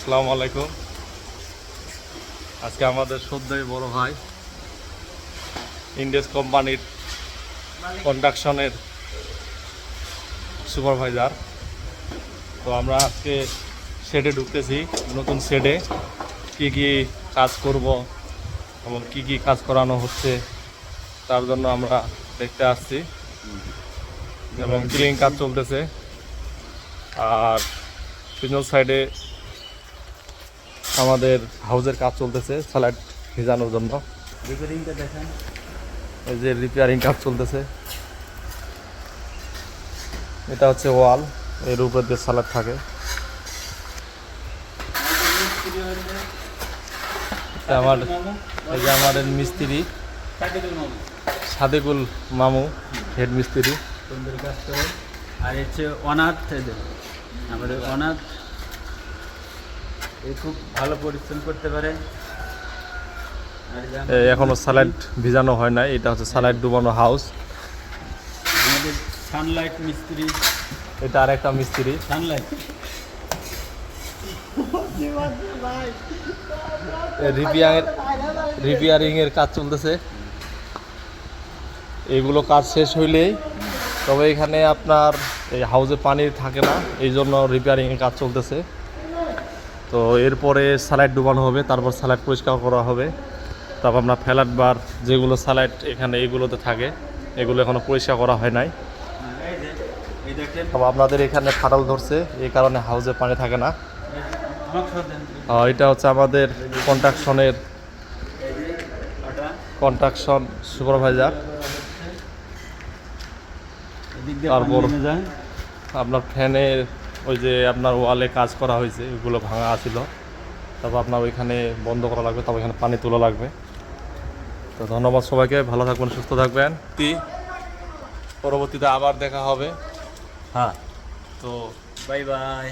আসসালামু আলাইকুম। আজকে আমাদের সদ্যই বড় ভাই ইন্ডেস কোম্পানির কন্ডাকশনের সুপারভাইজার। তো আমরা আজকে শেডে ঢুকতেছি, নতুন শেডে কি কি কাজ করব, এবং কি কি কাজ করানো হচ্ছে, তার জন্য আমরা দেখতে আসছি। এবং ক্লিন কাজ চলতেছে। আর পিছন সাইডে আমাদের হাউজের কাজ চলতেছে স্যালাড ভিজানোর জন্য। রিপেয়ারিংটা দেখেন। এই যে রিপেয়ারিং কাজ চলতেছে। এটা হচ্ছে ওয়াল এর উপরে দিয়ে স্যালাড থাকে। আমার এই যে আমাদের মিস্ত্রি সাদেকুল মামু। হেড মিস্ত্রি। সুন্দর কাজ করে। আর হচ্ছে অনাথ আমাদের অনাথ। খুব ভালো পরিশ্রম করতে পারে। এখনও স্যালাড ভিজানো হয় নাই এটা হচ্ছে স্যালাড ডুবানো হাউস আমাদের সানলাইট মিস্ত্রি। এটা আর একটা মিস্ত্রি। সানলাইট রিপেয়ার রিপেয়ারিং এর কাজ চলতেছে। এগুলো কাজ শেষ হইলেই তবে এখানে আপনার এই হাউজে পানি থাকে না এই জন্য রিপেয়ারিং এর কাজ চলতেছে। তো এরপরে স্যালাইড ডুবানো হবে তারপর স্যালাইড পরিষ্কার করা হবে। তারপর আপনার ফ্যালাট বার যেগুলো স্যালাইড এখানে এগুলোতে থাকে এগুলো এখনও পরিষ্কার করা হয় নাই। আপনাদের এখানে ফাটল ধরছে এই কারণে হাউজে পানি থাকে না। এটা হচ্ছে আমাদের কন্ট্রাকশনের কন্ট্রাকশন সুপারভাইজার। তারপর- আপনার ফ্যানের ওই যে আপনার ওয়ালে কাজ করা হয়েছে ওগুলো ভাঙা আছিল। তারপর আপনার ওইখানে বন্ধ করা লাগবে তারপর ওইখানে পানি তোলা লাগবে। তো ধন্যবাদ সবাইকে ভালো থাকবেন সুস্থ থাকবেন। তি- পরবর্তীতে আবার দেখা হবে। হ্যাঁ। তো বাই বাই